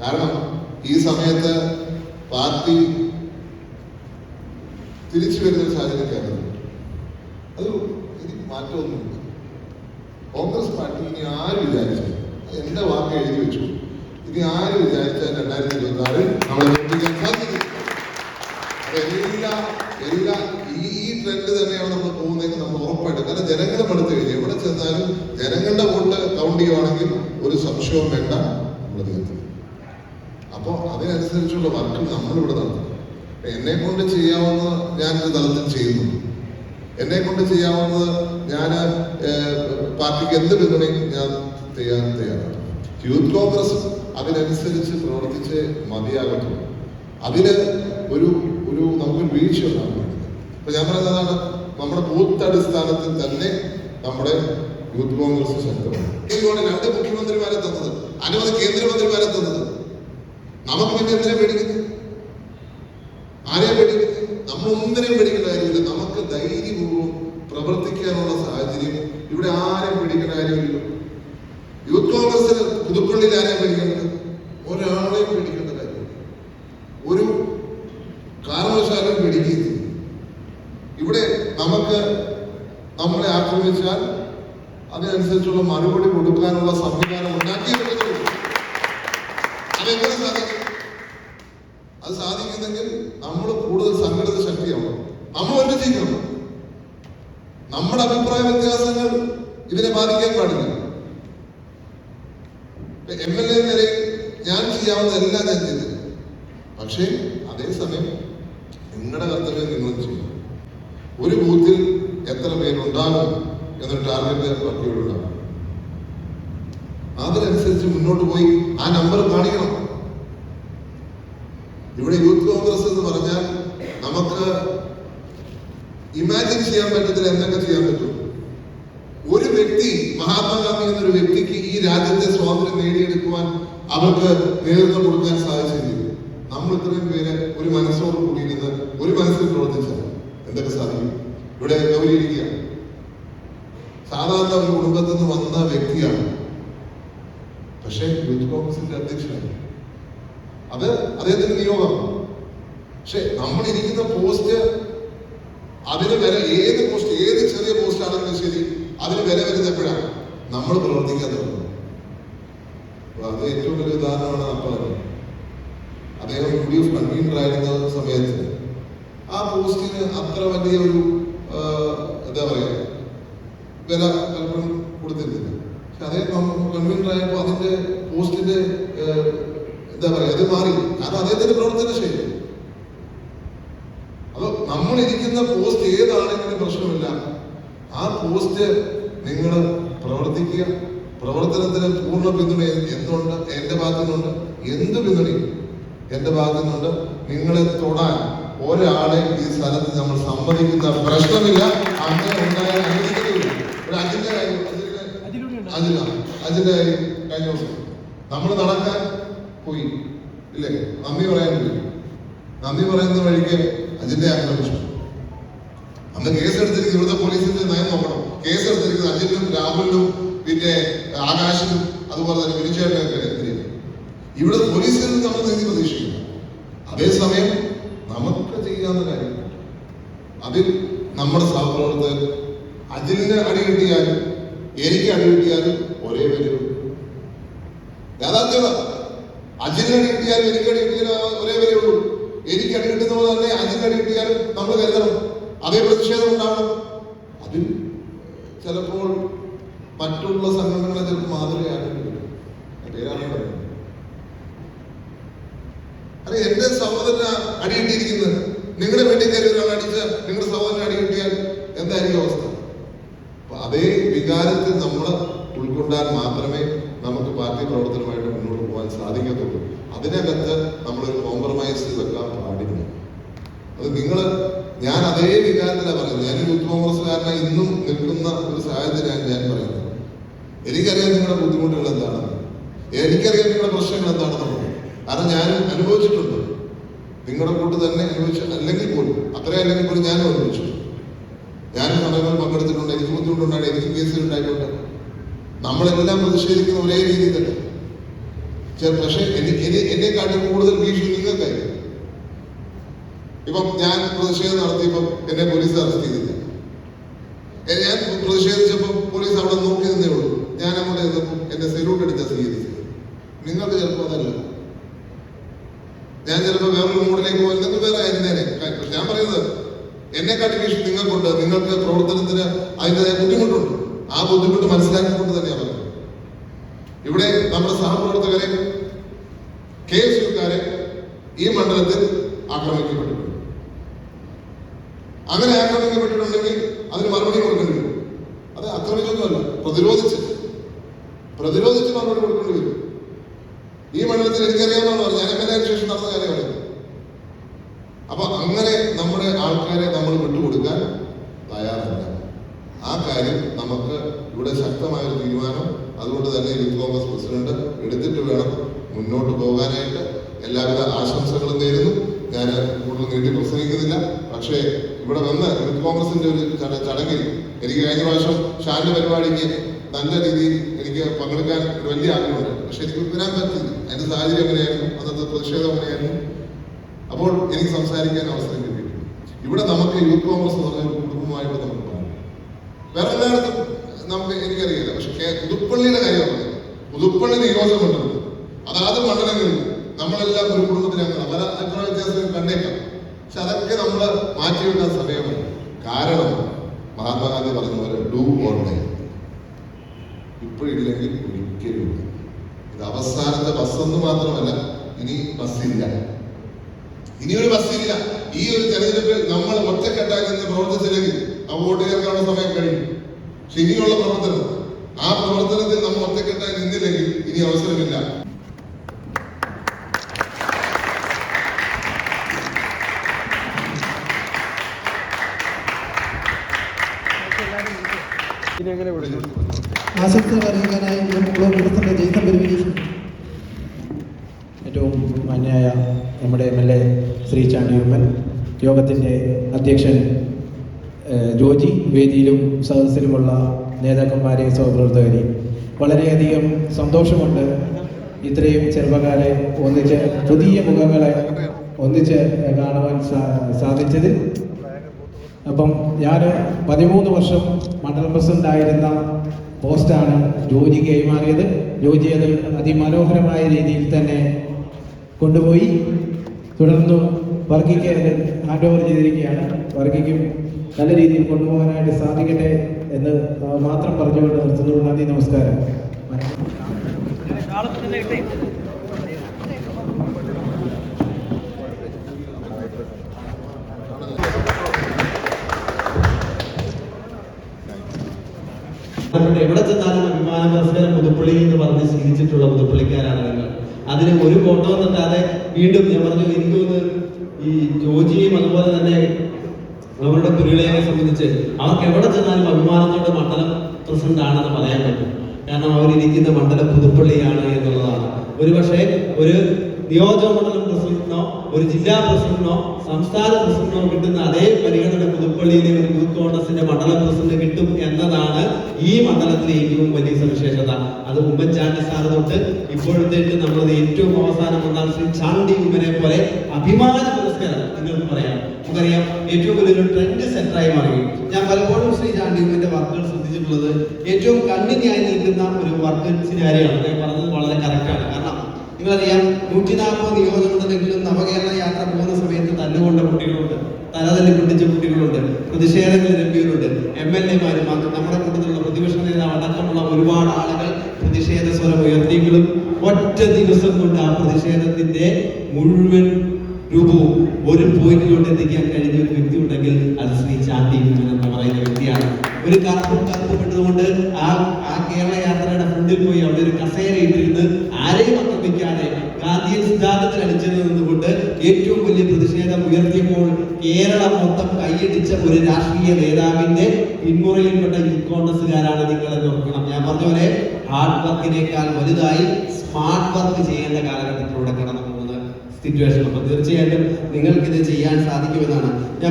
കാരണം ഈ സമയത്ത് പാർട്ടി തിരിച്ചു വരുന്ന ഒരു സാഹചര്യത്തിലാണ്. അത് എനിക്ക് മാറ്റമൊന്നുമില്ല. കോൺഗ്രസ് പാർട്ടി ഇനി ആര് വിചാരിച്ചു? എന്റെ വാക്ക് എഴുതി വെച്ചു. ഇനി ആര് വിചാരിച്ചാൽ രണ്ടായിരത്തി ഇരുപത്തി ആറിൽ നമ്മളെ തോൽപ്പിക്കാൻ എല്ലാ ഈ ഈ ട്രെൻഡ് തന്നെയാണ് നമ്മൾ പോകുന്നതെങ്കിൽ നമ്മൾ ഉറപ്പായിട്ട് കാരണം ജനങ്ങളെ എടുത്തു കഴിഞ്ഞു എവിടെ ചെന്നാലും ജനങ്ങളുടെ വോട്ട് കൗണ്ട് ചെയ്യുവാണെങ്കിൽ ഒരു സംശയവും വേണ്ട. നമ്മൾ തീർത്തും അപ്പോൾ അതിനനുസരിച്ചുള്ള വർക്ക് നമ്മളിവിടെ നടത്തും. എന്നെ കൊണ്ട് ചെയ്യാവുന്ന ഞാൻ ഇത് തലത്തിൽ ചെയ്യുന്നു. എന്നെ കൊണ്ട് ചെയ്യാവുന്നത് ഞാൻ പാർട്ടിക്ക് എന്ത് പിന്തുണയും ഞാൻ ചെയ്യാൻ തയ്യാറാണ്. യൂത്ത് കോൺഗ്രസ് അതിനനുസരിച്ച് പ്രവർത്തിച്ച് മതിയാകത്തുള്ളൂ. അതിന് ഒരു ഒരു നമുക്ക് വീഴ്ച ഉണ്ടാകും അപ്പൊ ഞാൻ പറയുന്നതാണ് നമ്മുടെ ബൂത്ത് അടിസ്ഥാനത്തിൽ തന്നെ നമ്മുടെ യൂത്ത് കോൺഗ്രസ് ശക്തമാണ് രണ്ട് മുഖ്യമന്ത്രിമാരെ തന്നത് അനവധി കേന്ദ്രമന്ത്രിമാരെ തന്നത്. നമുക്ക് പിന്നെ എന്തിനാ പേടിക്കുന്നത്? ആരെയും പേടിക്കുന്നത്? നമ്മൾ ഒന്നിനെയും പേടിക്കേണ്ട കാര്യമില്ല. നമുക്ക് ധൈര്യപൂർവം പ്രവർത്തിക്കാനുള്ള സാഹചര്യം ഇവിടെ ആരെയും പേടിക്കേണ്ട കാര്യമില്ല. യൂത്ത് കോൺഗ്രസിന് പുതുപ്പള്ളിയിൽ ആരെയും പേടിക്കേണ്ടത്? ഒരാളെയും പേടിക്കേണ്ട കാര്യമില്ല. ഒരു കാരണവശാലും പേടിക്കുന്നത് ഇവിടെ നമുക്ക് നമ്മളെ ആക്രമിച്ചാൽ അതിനനുസരിച്ചുള്ള മറുപടി കൊടുക്കാനുള്ള സംവിധാനം ഉണ്ടാക്കിയെടുക്കുന്നുള്ളൂ അതെങ്ങനെ സാധിക്കും അത് സാധിക്കുന്നെങ്കിൽ നമ്മൾ കൂടുതൽ സംഘടിത ശക്തിയാവണം. നമ്മൾ ഒന്ന് ചെയ്യണം നമ്മുടെ അഭിപ്രായ വ്യത്യാസങ്ങൾ ഇതിനെ ബാധിക്കാൻ പാടില്ല. എം എൽ എ നിലയിൽ ഞാൻ ചെയ്യാവുന്നതെല്ലാം ഞാൻ ചെയ്തില്ല പക്ഷേ അതേസമയം നിങ്ങളുടെ കർത്തവ്യം നിങ്ങൾ ചെയ്യും ഒരു ബൂത്തിൽ എത്ര പേരുണ്ടാകും എന്നൊരു ടാർഗറ്റ് പട്ടിയോടുണ്ടാകും അതിനനുസരിച്ച് മുന്നോട്ട് പോയി ആ നമ്പർ കാണിക്കണം ഇവിടെ യൂത്ത് കോൺഗ്രസ് എന്ന് പറഞ്ഞാൽ നമുക്ക് ഇമാജിൻ ചെയ്യാൻ പറ്റത്തില്ല എന്തൊക്കെ ചെയ്യാൻ പറ്റും. ഒരു വ്യക്തി മഹാത്മാഗാന്ധി എന്നൊരു വ്യക്തിക്ക് ഈ രാജ്യത്തെ സ്വാതന്ത്ര്യം നേടിയെടുക്കുവാൻ അവർക്ക് നേതൃത്വം കൊടുക്കാൻ സാധിച്ചില്ല നമ്മൾ ഇത്രയും പേര് ഒരു മനസ്സോട് കൂടിയിരുന്ന് ഒരു മനസ്സിൽ പ്രവർത്തിച്ചാൽ എന്തൊക്കെ സാധിക്കും? ഇവിടെ ഗൗരിയിരിക്കുകയാണ് സാധാരണ ഒരു കുടുംബത്തിൽ നിന്ന് വന്ന വ്യക്തിയാണ്. പക്ഷേ യൂത്ത് കോൺഗ്രസിന്റെ അധ്യക്ഷനാണ് അത് അദ്ദേഹത്തിന്റെ നിയോഗം. പക്ഷെ നമ്മൾ ഇരിക്കുന്ന പോസ്റ്റ് അതിന് വില ഏത് പോസ്റ്റ് ഏത് ചെറിയ പോസ്റ്റ് ആണെങ്കിലും ശരി അതിന് വില വരുന്നപ്പോഴാണ് നമ്മൾ പ്രവർത്തിക്കാൻ തുടങ്ങുന്നത് അപ്പൊ അത് ഏറ്റവും വലിയ ഉദാഹരണമാണ് അപ്പോൾ അദ്ദേഹം യു ഡി എഫ് കൺവീനർ ആയിരുന്ന സമയത്ത് ആ പോസ്റ്റിന് അത്ര വലിയ ഒരു എന്താ പറയുക വില പലപ്പോഴും കൊടുത്തിരുന്നില്ല. പക്ഷെ അദ്ദേഹം കൺവീനർ ആയപ്പോൾ അതിന്റെ പോസ്റ്റിന്റെ എന്താ പറയുക അത് മാറി. കാരണം അദ്ദേഹത്തിന്റെ പ്രവർത്തന ശൈലി. അപ്പൊ നമ്മൾ ഇരിക്കുന്ന പോസ്റ്റ് ഏതാണെങ്കിലും പ്രശ്നമില്ല. ആ പോസ്റ്റ് നിങ്ങൾ പ്രവർത്തിക്കുക. പ്രവർത്തനത്തിന് പൂർണ പിന്തുണ എന്തുണ്ട്? എന്റെ ഭാഗത്തു നിന്നുണ്ട് എന്ത് പിന്തുണയും? എന്റെ ഭാഗത്തു നിന്നുണ്ട് നിങ്ങളെ തൊടാൻ ഒരാളെ ഈ സ്ഥലത്ത് നമ്മൾ സമ്മതിക്കുന്ന പ്രശ്നമില്ല. അങ്ങനെ ഉണ്ടായ അനുവദിക്കുന്നില്ല ഒരു അജിന്റെ കാര്യം അജിന്റെ അജിന്റെ കാര്യം കഴിഞ്ഞ ദിവസം. നമ്മൾ നടക്കാൻ പോയി. ഇല്ലേ? നന്ദി പറയാൻ പോയി. നന്ദി പറയുന്ന വഴിക്ക് അജിന്റെ ആക്രമിച്ചു അന്ന് കേസ് എടുത്തിരിക്കുന്നത് ഇവിടുത്തെ പോലീസിന്റെ നയം നോക്കണം. കേസ് അജിത്തും രാഹുലിനും പിന്നെ ആകാശിനും അതുപോലെ തന്നെ വിനിച്ചേട്ടനൊക്കെ ഇവിടെ പോലീസിൽ നിന്ന് നമ്മൾ നീതി പ്രതീക്ഷിക്കുന്നു. അതേസമയം നമുക്ക് ചെയ്യാവുന്ന കാര്യം അതിൽ നമ്മുടെ സഹപ്രവർത്തകർ അജിലിന് അടി കിട്ടിയാലും എനിക്ക് അടി കിട്ടിയാലും ഒരേ വിലയുള്ളൂ യാഥാർത്ഥ്യത. അജിലിന് അടി കിട്ടിയാലും എനിക്ക് അടി കിട്ടിയാലും ഒരേ വിലയുള്ളൂ എനിക്ക് അടി കിട്ടുന്ന പോലെ തന്നെ അജിന് അടി കിട്ടിയാലും നമ്മൾ കരുതണം. അതേ പ്രതിഷേധം ഉണ്ടാവണം. അതിൽ ചിലപ്പോൾ മറ്റുള്ള സംഘടനകളെ ചിലപ്പോൾ മാതൃകയാക്കേണ്ടി വരും അല്ല എന്റെ സഹോദരന് അടിയിട്ടിരിക്കുന്നത് നിങ്ങളുടെ വീട്ടിൽ കയറി ഒരാൾ അടിച്ച നിങ്ങളുടെ സഹോദരൻ അടി കിട്ടിയാൽ എന്തായിരിക്കും അവസ്ഥ? അതേ വികാരത്തിൽ നമ്മൾ ഉൾക്കൊണ്ടാൽ മാത്രമേ നമുക്ക് പാർട്ടി പ്രവർത്തനമായിട്ട് മുന്നോട്ട് പോകാൻ സാധിക്കത്തുള്ളൂ. അതിനകത്ത് നമ്മൾ കോംപ്രമൈസ് വെക്കാൻ പാടില്ല അത് നിങ്ങൾ ഞാൻ അതേ വികാരത്തിലാണ് പറയുന്നത്. ഞാൻ യൂത്ത് കോൺഗ്രസ്സുകാരനെ ഇന്നും നിൽക്കുന്ന ഒരു സാഹചര്യമാണ് ഞാൻ പറയുന്നത്. എനിക്കറിയാം നിങ്ങളുടെ ബുദ്ധിമുട്ടുകൾ എന്താണെന്ന്. എനിക്കറിയാം നിങ്ങളുടെ പ്രശ്നങ്ങൾ എന്താണെന്നുള്ളത് കാരണം ഞാൻ അനുഭവിച്ചിട്ടുണ്ട്. നിങ്ങളുടെ കൂട്ട് തന്നെ അനുഭവിച്ചു അല്ലെങ്കിൽ പോലും അത്രയും അല്ലെങ്കിൽ പോലും ഞാനും അനുഭവിച്ചു. ഞാനും സമയങ്ങൾ പങ്കെടുത്തിട്ടുണ്ട്. എനിക്ക് ബുദ്ധിമുട്ടുണ്ടായിട്ട് എനിക്ക് കേസുകൾ ഉണ്ടായിട്ടുണ്ട്. നമ്മളെല്ലാം പ്രതിഷേധിക്കുന്ന ഒരേ രീതിയിൽ തന്നെ. പക്ഷേ എനിക്ക് എന്നെ എന്നെക്കാട്ടും കൂടുതൽ ഭീഷണി നിങ്ങൾക്കായിരിക്കും. ഇപ്പം ഞാൻ പ്രതിഷേധം നടത്തിയപ്പം എന്നെ പോലീസ് അറസ്റ്റ് ചെയ്തില്ല. ഞാൻ പ്രതിഷേധിച്ചപ്പോൾ പോലീസ് അവിടെ നോക്കി നിന്നേ ഉള്ളൂ. ഞാൻ അങ്ങോട്ട് ചെന്നപ്പോൾ എന്നെ സെല്യൂട്ട് അടിച്ച സ്വീകരിച്ചത് നിങ്ങൾക്ക് ചിലപ്പോൾ അതല്ല. ഞാൻ ചിലപ്പോൾ വേറൊരു മൂഡിലേക്ക് പോയി നിങ്ങൾക്ക് വേറെ ആയിരുന്നേനെ ഞാൻ പറയുന്നത് എന്നെക്കാട്ടി ഭീഷണി നിങ്ങൾക്കുണ്ട്. നിങ്ങൾക്ക് പ്രവർത്തനത്തിന് അതിന്റെതായ ബുദ്ധിമുട്ടുണ്ട്. ആ ബുദ്ധിമുട്ട് മനസ്സിലാക്കിക്കൊണ്ട് തന്നെയാണ് പറയുന്നത്. ഇവിടെ നമ്മുടെ സഹപ്രവർത്തകരെ കെ എസ് യുക്കാരെ ഈ മണ്ഡലത്തിൽ ആക്രമിക്കപ്പെട്ടിട്ടുണ്ട്. അങ്ങനെ ആക്രമിക്കപ്പെട്ടിട്ടുണ്ടെങ്കിൽ അതിന് മറുപടി കൊടുക്കേണ്ടി വരും. അത് ആക്രമിച്ചൊന്നുമല്ല പ്രതിരോധിച്ച് പ്രതിരോധിച്ച് മറുപടി കൊടുക്കേണ്ടി വരും. ഈ മണ്ഡലത്തിൽ എനിക്കറിയാവുന്നതാണ് ഞാൻ എം എൽ എ ശേഷം നടന്ന കാര്യമാണ് അപ്പൊ അങ്ങനെ നമ്മുടെ ആൾക്കാരെ നമ്മൾ വിട്ടുകൊടുക്കാൻ തയ്യാറല്ല. ആ കാര്യം നമുക്ക് ഇവിടെ ശക്തമായ ഒരു തീരുമാനം അതുകൊണ്ട് തന്നെ യൂത്ത് കോൺഗ്രസ് പ്രസിഡന്റ് എടുത്തിട്ട് വേണം മുന്നോട്ട് പോകാനായിട്ട്. എല്ലാവിധ ആശംസകളും നേരുന്നു. ഞാൻ കൂടുതൽ നീട്ടി പ്രസംഗിക്കുന്നില്ല. പക്ഷേ ഇവിടെ വന്ന് യൂത്ത് കോൺഗ്രസിന്റെ ഒരു ചട- ചടങ്ങിൽ എനിക്ക് കഴിഞ്ഞ പ്രാവശ്യം ഷാന്റെ പരിപാടിക്ക് നല്ല രീതിയിൽ എനിക്ക് പങ്കെടുക്കാൻ ഒരു വലിയ ആഗ്രഹമുണ്ട്. പക്ഷെ എനിക്ക് വരാൻ പറ്റില്ല അതിന്റെ സാഹചര്യം എങ്ങനെയായിരുന്നു? അന്നത്തെ പ്രതിഷേധം എങ്ങനെയായിരുന്നു? അപ്പോൾ എനിക്ക് സംസാരിക്കാൻ അവസരം കിട്ടിയിട്ടുണ്ട് ഇവിടെ നമുക്ക് യൂത്ത് കോൺഗ്രസ് എന്ന് പറഞ്ഞ ഒരു കുടുംബമായിട്ട് നമുക്ക് പറയാം വേറെ എല്ലായിടത്തും നമുക്ക് എനിക്കറിയില്ല. പക്ഷെ പുതുപ്പള്ളിയുടെ കാര്യമാണ് പുതുപ്പള്ളി നിയോജകമണ്ഡലം. അതാത് മണ്ഡലങ്ങളിൽ നമ്മളെല്ലാം ഒരു കുടുംബത്തിലാണ് പല അഭിപ്രായ വ്യത്യാസങ്ങൾ കണ്ടേക്കാം. പക്ഷെ അതൊക്കെ നമ്മൾ മാറ്റിവിട്ട സമയമാണ്. കാരണം മഹാത്മാഗാന്ധി പറഞ്ഞ പോലെ ഡു ഓർ ഡൈ ഇപ്പോഴില്ലെങ്കിൽ ഒരിക്കലും. ഇത് അവസാനത്തെ ബസ് എന്ന് മാത്രമല്ല ഇനി ബസ്സില്ല. ഇനിയൊരു ബസ്സില്ല. ഈ ഒരു തെരഞ്ഞെടുപ്പിൽ നമ്മൾ ഒറ്റക്കെട്ടായി നിന്ന് പ്രവർത്തിച്ചില്ലെങ്കിൽ ആ വോട്ട് ചേർക്കാനുള്ള സമയം കഴിയും. പക്ഷെ ഇനിയുള്ള പ്രവർത്തനം. ആ പ്രവർത്തനത്തിൽ നമ്മൾ ഒറ്റക്കെട്ടായി നിന്നില്ലെങ്കിൽ ഇനി അവസരമില്ല. ആശംസകൾ അറിയിക്കാനായി ഏറ്റവും മാന്യായ നമ്മുടെ M L A Shri Chandy Oommen യോഗത്തിന്റെ അധ്യക്ഷൻ വേദിയിലും സദസ്സിലുമുള്ള നേതാക്കന്മാരെ സഹപ്രവർത്തകരെ വളരെയധികം സന്തോഷമുണ്ട്. ഇത്രയും ചെറുപ്പക്കാരെ ഒന്നിച്ച് പുതിയ മുഖങ്ങളെ ഒന്നിച്ച് കാണുവാൻ സാധിച്ചത് സാധിച്ചതിൽ. അപ്പം ഞാൻ പതിമൂന്ന് വർഷം മണ്ഡലം പ്രസിഡന്റ് ആയിരുന്ന പോസ്റ്റാണ് ജോജി കൈമാറിയത്. ജോജി അത് അതിമനോഹരമായ രീതിയിൽ തന്നെ കൊണ്ടുപോയി. തുടർന്ന് വർഗിക്ക് ഹാൻഡ് ഓവർ ചെയ്തിരിക്കുകയാണ്. വർഗിക്കും നല്ല രീതിയിൽ കൊണ്ടുപോകാനായിട്ട് സാധിക്കട്ടെ എന്ന് മാത്രം പറഞ്ഞുകൊണ്ട് നിർത്തുന്നു നന്ദി നമസ്കാരം. എവിടെ ചെന്നാലും അഭിമാന പുരസ്കാരം പുതുപ്പള്ളി എന്ന് പറഞ്ഞ് ശീലിച്ചിട്ടുള്ള പുതുപ്പള്ളിക്കാരാണ് നിങ്ങൾ. അതിന് ഒരു ഫോട്ടോ തട്ടാതെ വീണ്ടും ഞാൻ പറഞ്ഞു എനിക്ക് ഈ ജോജിയും അതുപോലെ തന്നെ അവരുടെ കുരുകളെയൊക്കെ സംബന്ധിച്ച് അവർക്ക് എവിടെ ചെന്നാലും അഭിമാനത്തോടെ മണ്ഡലം പ്രസിഡന്റ് ആണെന്ന് പറയാൻ പറ്റും. കാരണം അവരിരിക്കുന്ന മണ്ഡലം പുതുപ്പള്ളിയാണ് എന്നുള്ളതാണ്. ഒരുപക്ഷെ ഒരു നിയോജക മണ്ഡലം പ്രസിഡന്റിനോ ഒരു ജില്ലാ പ്രസിഡന്റിനോ സംസ്ഥാന പ്രസിഡന്റിനോ കിട്ടുന്ന അതേ പരിഗണന പുതുപ്പള്ളിയിലെ ഒരു യൂത്ത് കോൺഗ്രസിന്റെ മണ്ഡലം പ്രസിഡന്റ് കിട്ടും എന്നതാണ് ഈ മണ്ഡലത്തിലെ ഏറ്റവും വലിയ സവിശേഷത. അത് ഉമ്മൻചാണ്ടി സാറ് തൊട്ട് ഇപ്പോഴത്തേക്ക് നമ്മളത് ഏറ്റവും അവസാനം വന്നാൽ ശ്രീ ചാണ്ടി ഉമ്മനെ പോലെ അഭിമാന പുരസ്കാരം നിങ്ങൾക്ക് പറയാം. നമുക്കറിയാം ഏറ്റവും വലിയൊരു ട്രെൻഡ് സെന്ററായി മാറി. ഞാൻ പലപ്പോഴും ശ്രീ ചാണ്ടി ഉമ്മന്റെ വർക്കുകൾ ശ്രദ്ധിച്ചിട്ടുള്ളത് ഏറ്റവും കണ്ണിനായി നിൽക്കുന്ന ഒരു വർക്കിന്റെ കാര്യമാണ്. ഞാൻ പറഞ്ഞത് വളരെ കറക്റ്റാണ് കാരണം നിങ്ങളറിയാം നൂറ്റി നാൽപ്പത് നിയോജകമുണ്ടെങ്കിലും നവകേരള യാത്ര പോകുന്ന സമയത്ത് തല്ലുകൊണ്ട കുട്ടികളുണ്ട് തലതല്ലി പിടിച്ച കുട്ടികളുണ്ട് പ്രതിഷേധങ്ങൾ ലഭ്യരുണ്ട് എം എൽ എമാരും നമ്മുടെ കൂട്ടത്തിലുള്ള പ്രതിപക്ഷ നേതാവ് അടക്കമുള്ള ഒരുപാട് ആളുകൾ പ്രതിഷേധ സ്വരം ഉയർത്തിയെങ്കിലും ഒറ്റ ദിവസം കൊണ്ട് ആ പ്രതിഷേധത്തിന്റെ മുഴുവൻ രൂപവും ഒരു പോയിന്റിലോട്ട് എത്തിക്കാൻ കഴിഞ്ഞ ഒരു വ്യക്തി ഉണ്ടെങ്കിൽ അത് ശ്രീ ചാണ്ടി എന്ന് പറയുന്ന വ്യക്തിയാണ്. ഒരു കറുപ്പും കറുപ്പുമിട്ടുകൊണ്ട് ആ ആ കേരള യാത്രയുടെ ഫ്രണ്ടിൽ പോയി അവിടെ ഒരു കസേര ഇട്ടിരുന്ന് ആരെയും സിദ്ധാന്തത്തിൽ അടിച്ചത് നിന്നുകൊണ്ട് ഏറ്റവും വലിയ പ്രതിഷേധം ഉയർത്തിയപ്പോൾ കേരളം മൊത്തം കൈയടിച്ച ഒരു രാഷ്ട്രീയ നേതാവിന്റെ പിന്മുറയിൽപ്പെട്ട യൂത്ത് കോൺഗ്രസ്സുകാരാണ് നിങ്ങൾ എന്ന് ഓർക്കണം. ഞാൻ പറഞ്ഞ പോലെ ഹാർഡ് വർക്കിനേക്കാൾ വലുതായി സ്മാർട്ട് വർക്ക് ചെയ്യേണ്ട കാലഘട്ടത്തിലൂടെ കടന്നു പോകുന്ന സിറ്റുവേഷൻ അപ്പൊ തീർച്ചയായിട്ടും നിങ്ങൾക്കിത് ചെയ്യാൻ സാധിക്കുമെന്നാണ് ഞാൻ